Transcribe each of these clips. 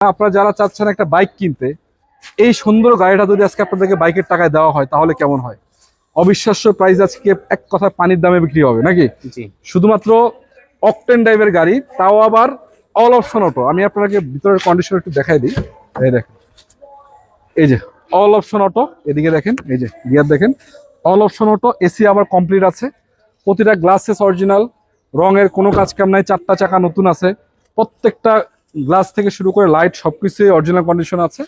আপনারা যারা চাচ্ছেন একটা বাইক কিনতে এই সুন্দর গাড়িটা যদি আজকে আপনাদেরকে বাইকের টাকায় দেওয়া হয় তাহলে কেমন হয়? অবিশ্বাস্য প্রাইস আজকে এক কথায় পানির দামে বিক্রি হবে নাকি? শুধুমাত্র অকটেন ড্রাইভের গাড়ি তাও আবার অল অপশন অটো আমি আপনাকে ভিতরের কন্ডিশন একটু দেখাই দিই। এই দেখেন। এই যে অল অপশন অটো এদিকে দেখেন এই যে গিয়ার দেখেন। অল অপশন অটো এসি আবার কমপ্লিট আছে। প্রতিটা গ্লাসেস অরিজিনাল রঙের কোনো কাজ কাম নাই চারটা চাকা নতুন আছে। প্রত্যেকটা গ্লাস থেকে শুরু করে লাইট সবকিছুই অরিজিনাল কন্ডিশন আছে।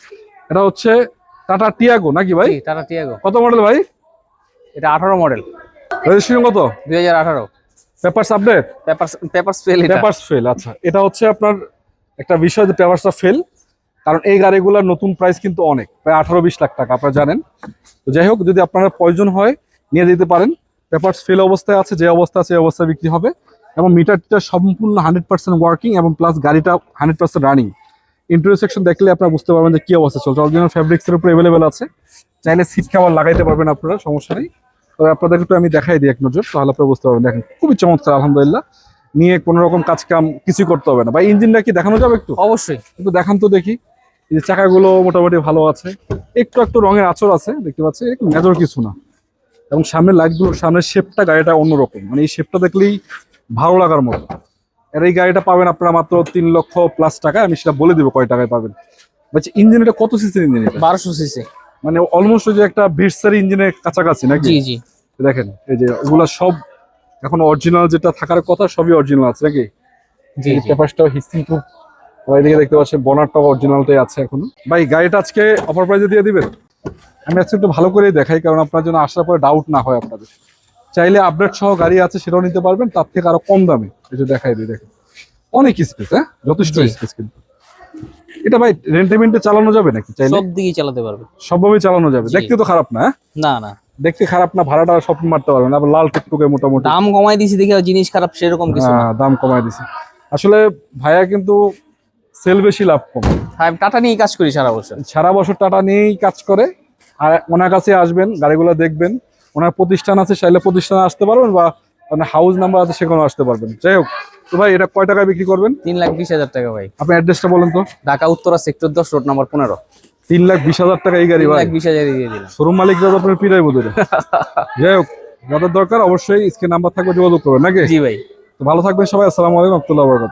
এটা হচ্ছে টাটা টিয়াগো নাকি ভাই? টাটা টিয়াগো। কত মডেল ভাই? এটা আঠারো মডেল রেজিস্ট্রেশন কত? দুই হাজার আঠারো। Papers update papers papers fail এটা। পেপারস ফেল আচ্ছা। এটা হচ্ছে আপনার একটা বিষয় যে পেপারসটা ফেল কারণ এই গাড়িগুলোর নতুন প্রাইস কিন্তু অনেক প্রায় আঠারো বিশ লাখ টাকা আপনারা জানেন। তো যাই হোক যদি আপনার প্রয়োজন হয় নিয়ে দিতে পারেন। পেপারস ফেল অবস্থায় আছে যে অবস্থা আছে অবস্থায় বিক্রি হবে। এবং মিটারটা সম্পূর্ণ হান্ড্রেড পার্সেন্ট ওয়ার্কিং এবং প্লাস গাড়িটা hundred percent running interior section দেখলে আপনারা বুঝতে পারবেন যে কি অবস্থা চলছে। অরিজিনাল ফ্যাব্রিক্সের উপর অ্যাভেলেবেল আছে। চাইলে সিট খাবার লাগাইতে পারবেন আপনারা সমস্যা নেই। তবে আপনাদের একটু আমি দেখাই দিই এক নজর তাহলে আপনারা বুঝতে পারবেন। দেখেন খুবই চমৎকার আলহামদুলিল্লাহ। নিয়ে কোনো রকম কাজ কাম কিছুই করতে হবে না। বা ইঞ্জিনটা কি দেখানো যাবে একটু? অবশ্যই। একটু দেখান তো দেখি। এই যে চাকাগুলো মোটামুটি ভালো আছে। একটু একটু রঙের আচর আছে দেখতে পাচ্ছি একটু মেজর কিছু না। এবং সামনের লাইটগুলো সামনের শেপটা গাড়িটা অন্যরকম। মানে এই শেপটা দেখলেই ভালো লাগার মতো। আর এই গাড়িটা পাবেন আপনারা মাত্র তিন লক্ষ প্লাস টাকা আমি সেটা বলে দেবো কয় টাকায় পাবেন। বলছি ইঞ্জিন এটা কত সিসির ইঞ্জিন এটা? বারোশো সিসি মানে অলমোস্ট ওই যে একটা ভিটসারি ইঞ্জিনের কাছাকাছি নাকি? জি জি। দেখেন এই যে ওগুলা সব এখন অরিজিনাল যেটা থাকার কথা সবই অরিজিনাল আছে নাকি? জি হিস্ট্রি খুব এদিকে দেখতে পাচ্ছেন বনারটাও অরিজিনালটাই আছে এখনও। ভাই গাড়িটা আজকে অফার প্রাইজে দিয়ে দিবেন? আমি আজকে একটু ভালো করেই দেখাই কারণ আপনার জন্য আসার পরে ডাউট না হয় আপনাদের। চাইলে আপডেট সহ গাড়ি আছে সেটাও নিতে পারবেন তার থেকে আরও কম দামে। এটা দেখাই দিই দেখেন। অনেক স্পেস হ্যাঁ? যথেষ্ট স্পেস কিন্তু। এটা ভাই রেন্টেমেন্টে চালানো যাবে নাকি চাইলে? সব চালাতে পারবে। সবভাবে চালানো যাবে। দেখতে তো খারাপ না হ্যাঁ? না না। দেখতে খারাপ না ভাড়াটা সব মারতে পারবেন আবার লাল টুকটুকে মোটামুটি। দাম কমাই দিছি দেখে জিনিস খারাপ সেরকম কিছু না। হ্যাঁ, দাম কমায় দিছে। আসলে ভাইয়া কিন্তু সেল বেশি লাভ কম। হ্যাঁ টাটা নিয়ে কাজ করি সারা বছর। সারা বছর টাটা নিয়েই কাজ করে। আর ওনার কাছে আসবেন গাড়িগুলো দেখবেন। ওনার প্রতিষ্ঠান আছে চাইলে প্রতিষ্ঠানে আসতে পারবেন বা আপনার হাউস নাম্বার আছে সেখানে আসতে পারবেন। যাই হোক তো ভাই এটা কয় টাকায় বিক্রি করবেন? তিন লাখ বিশ হাজার টাকা ভাই। আপনি অ্যাড্রেসটা বলেন তো। ঢাকা উত্তরা সেক্টর দশ রোড নাম্বার পনেরো। তিন লাখ বিশ হাজার টাকা এই গাড়ি ভাই। বিশ হাজার দিয়ে দিলাম। শোরুম মালিক দাদা আপনার পিরাই বোধ যাই হোক যাদের দরকার অবশ্যই স্ক্রিন নাম্বার থাকবে যোগাযোগ করবেন নাকি? জি ভাই। তো ভালো থাকবেন সবাই আসসালামু আলাইকুম বরকাত।